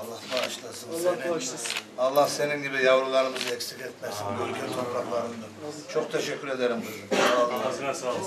Allah bağışlasın Allah seni. bağışlasın. Allah senin gibi yavrularımızı eksik etmesin bu ülke topraklarında. Çok teşekkür ederim kızım. Sağ olun.